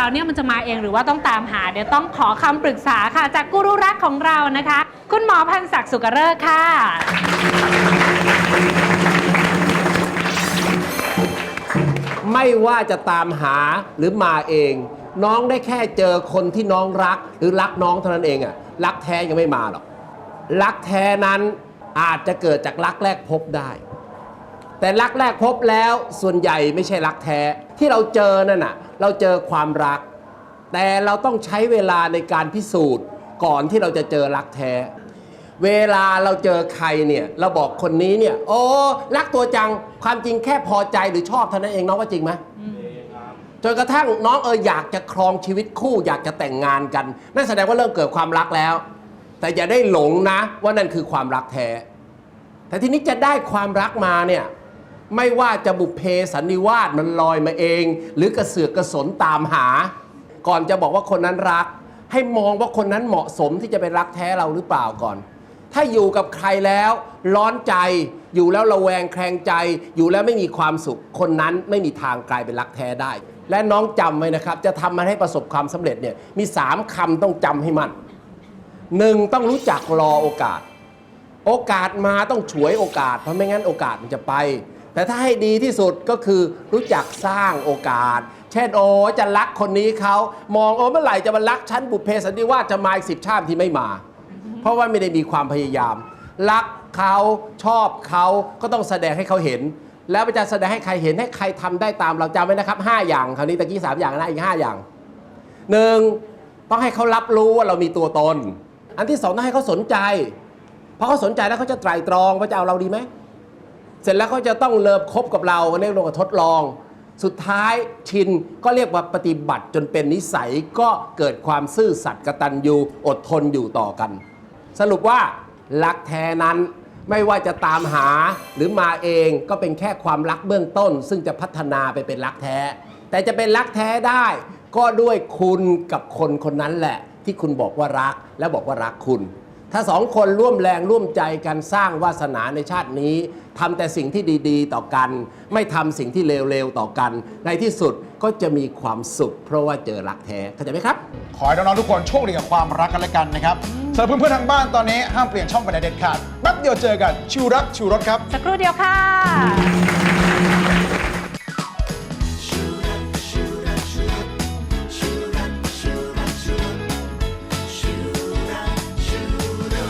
เราเนี่ยมันจะมาเองหรือว่าต้องตามหา เดี๋ยวต้องขอคำปรึกษาค่ะ จากกูรูรักของเรานะคะ คุณหมอพันศักดิ์สุกเริกค่ะ ไม่ว่าจะตามหาหรือมาเอง น้องได้แค่เจอคนที่น้องรักหรือรักน้องเท่านั้นเองอะรักแท้ยังไม่มาหรอกรักแท้นั้นอาจจะเกิดจากรักแรกพบได้ แต่รักแรกพบแล้วส่วนใหญ่ไม่ใช่รักแท้ที่เราเจอนั่นน่ะเราเจอความรัก แต่เราต้องใช้เวลาในการพิสูจน์ ก่อนที่เราจะเจอรักแท้ เวลาเราเจอใครเนี่ยเราบอกคนนี้เนี่ยโอ้รักตัวจังความจริงแค่พอใจหรือชอบเท่านั้นเองน้องว่าจริงไหมจนกระทั่งน้องเอออยากจะครองชีวิตคู่อยากจะแต่งงานกัน นั่นแสดงว่าเริ่มเกิดความรักแล้ว แต่อย่าได้หลงนะว่านั่นคือความรักแท้แต่ทีนี้จะได้ความรักมาเนี่ย ไม่ว่าจะบุพเพสันนิวาสมันลอยมาเอง หรือกระเสือกกระสนตามหา ก่อนจะบอกว่าคนนั้นรัก ให้มองว่าคนนั้นเหมาะสมที่จะเป็นรักแท้เราหรือเปล่าก่อน ถ้าอยู่กับใครแล้วร้อนใจอยู่แล้วระแวงแคลงใจอยู่แล้วไม่มีความสุข คนนั้นไม่มีทางกลายเป็นรักแท้ได้ และน้องจำไว้นะครับ จะทำมันให้ประสบความสำเร็จเนี่ยมีสามคำต้องจำให้มันหนึ่งต้องรู้จักรอโอกาส โอกาสมาต้องฉวยโอกาสเพราะไม่งั้นโอกาสมันจะไป แต่ถ้าให้ดีที่สุดก็คือรู้จักสร้างโอกาส เช่นโอ้จะรักคนนี้เขามองโอ้เมื่อไหร่จะมารักฉันบุพเพสันนิวาสจะมาอีกสิบชาติที่ไม่มา เพราะว่าไม่ได้มีความพยายาม รักเขาชอบเขาก็ต้องแสดงให้เขาเห็น แล้วจะแสดงให้ใครเห็นให้ใครทำได้ตามเราจำไว้นะครับ 5 อย่างคราวนี้ตะกี้3อย่างนะอีก 5 อย่างหนึ่งต้องให้เขารับรู้ว่าเรามีตัวตน อันที่สองต้องให้เขาสนใจพอเขาสนใจแล้วเขาจะไตรตรองว่าจะเอาเราดีไหม เสร็จแล้วเขาจะต้องเลิฟคบกับเราเรียกว่าทดลอง สุดท้ายชินก็เรียกว่าปฏิบัติจนเป็นนิสัยก็เกิดความซื่อสัตย์กตัญญูอดทนอยู่ต่อกัน สรุปว่ารักแท้นั้นไม่ว่าจะตามหาหรือมาเองก็เป็นแค่ความรักเบื้องต้น ซึ่งจะพัฒนาไปเป็นรักแท้ แต่จะเป็นรักแท้ได้ ก็ด้วยคุณกับคนคนนั้นแหละ ที่คุณบอกว่ารักและบอกว่ารักคุณ ถ้าสองคนร่วมแรงร่วมใจกันสร้างวาสนาในชาตินี้ทำแต่สิ่งที่ดีๆ ต่อกัน ไม่ทำสิ่งที่เลวๆต่อกัน ในที่สุดก็จะมีความสุข เพราะว่าเจอรักแท้เข้าใจไหมครับ ขอให้น้องๆทุกคนโชคดีกับความรักกันและกันนะครับสำหรับเพื่อนๆทางบ้านตอนนี้ห้ามเปลี่ยนช่องไปไหนเด็ดขาดแป๊บเดียวเจอกันชูรักชูรสครับ สักครู่เดียวค่ะ